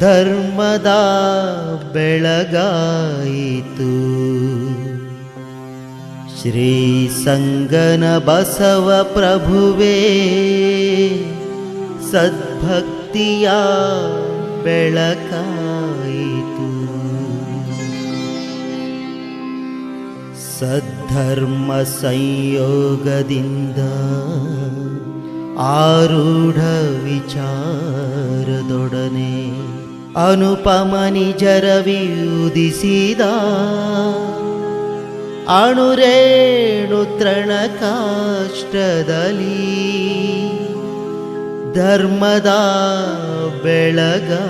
ಧರ್ಮದ ಬೆಳಗಾಯಿತು. ಶ್ರೀ ಸಂಗನ ಬಸವ ಪ್ರಭುವೇ ಸದ್ಭಕ್ತಿಯ ಬೆಳಕಾಯಿತು. ಸದ್ಧರ್ಮ ಸಂಯೋಗದಿಂದ ಆರೂಢ ವಿಚಾರದೊಡನೆ अनुपमनि ಧರ್ಮದ ಬೆಳಗಾಯಿತು.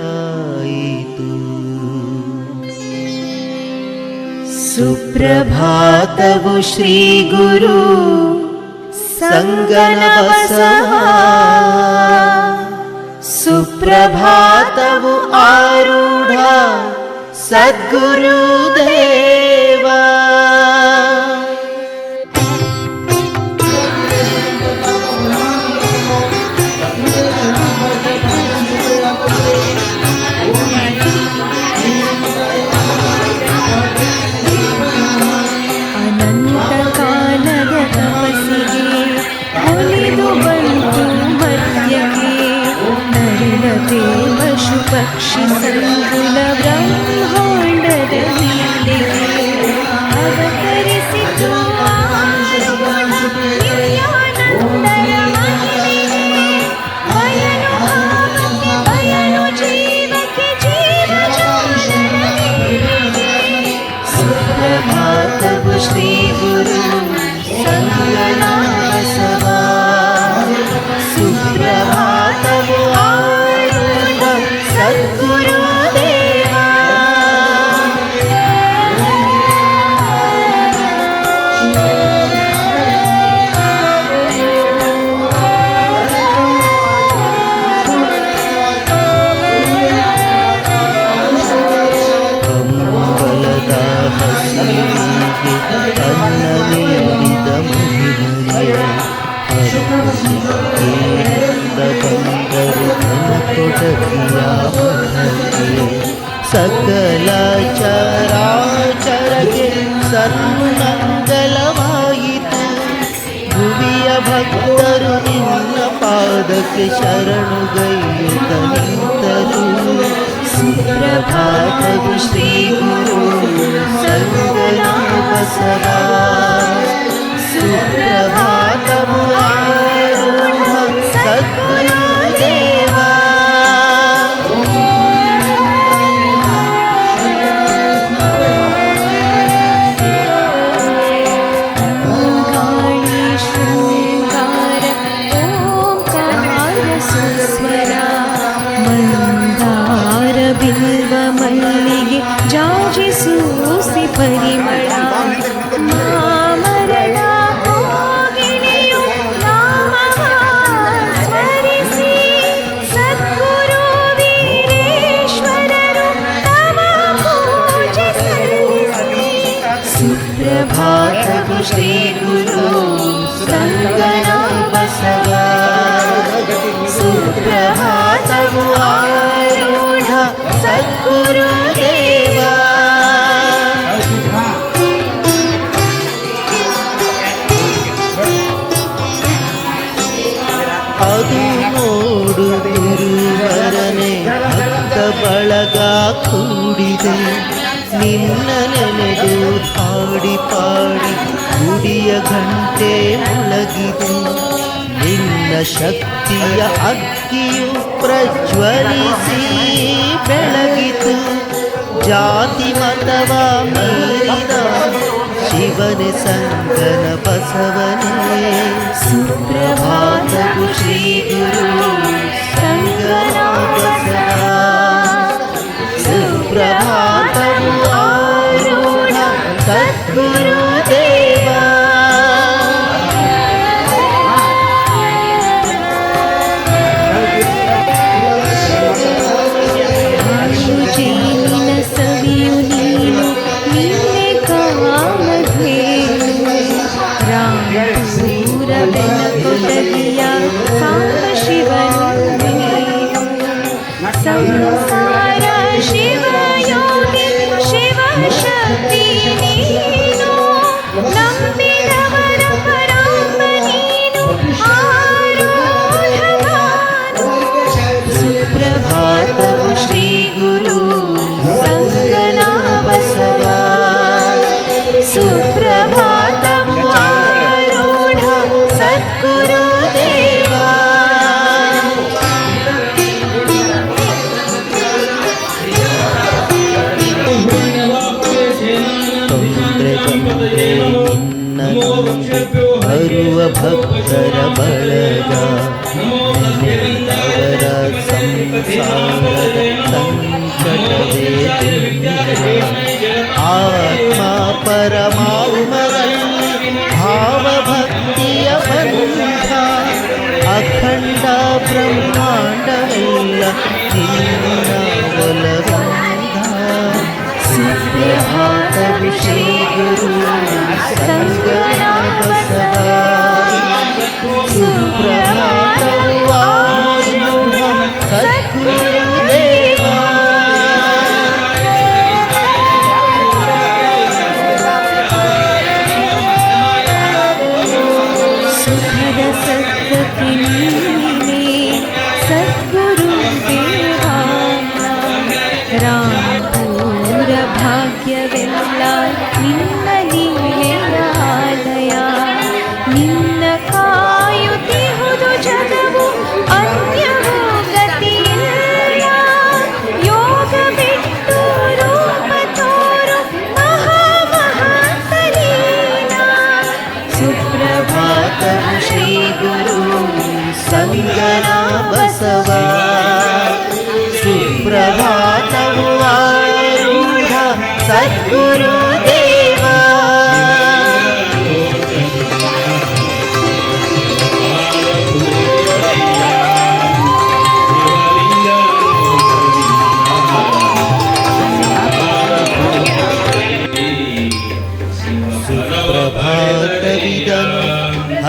ಸುಪ್ರಭಾತವು ಶ್ರೀ ಗುರು सङ्गनवस सुप्रभातमु आरूढ सद्गुरुदे शरणगैतन्तरप्रपात कृष्णरूपसरा ಘಂಟೆ ಮುಳಗಿದೆ ನಿನ್ನ ಶಕ್ತಿಯ ಅಕ್ಕಿಯು ಪ್ರಜ್ವಲಿಸಿ ಬೆಳಗಿತು. ಜಾತಿ ಮತವ ಮೀರಿದ प्रज्वलिश्री ಸಂಗನ ಬಸವನೇ. मिरिना ಶ್ರೀ ಗುರು श्रीगुरु ಬರುವ ಭಕ್ತರ ಬಳಗ ಅವರ ಸಂಸಾರದ ಸಂಕಟವೇ ದುರ್ಮಿರ. ಆತ್ಮ ಪರಮಾತ್ಮರಲ್ಲಿ ಭಾವಭಕ್ತಿಯ ಬಂಧ ಅಖಂಡ ಬ್ರಹ್ಮಾಂಡವೆಲ್ಲ ನಿನ್ನ ಒಲಗಂಧ ಸುಪ್ರಭಾತವು ಶ್ರೀ ಗುರು ಸಂಗನ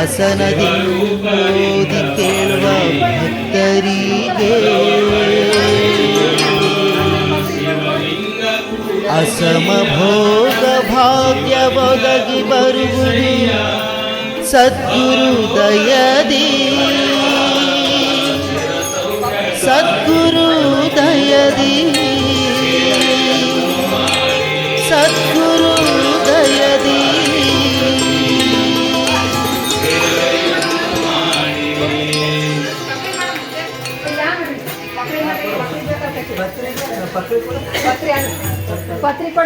ಹಸನದಿ ಓದಿ ಕೇಳುವ ಭಕ್ತರಿಗೆ ಅಸಮ ಭೋಗ ಭಾಗ್ಯ ಒದಗಿ ಬರುವುದು ಸದ್ಗುರು ದಯದಿ પથરી પણ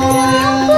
真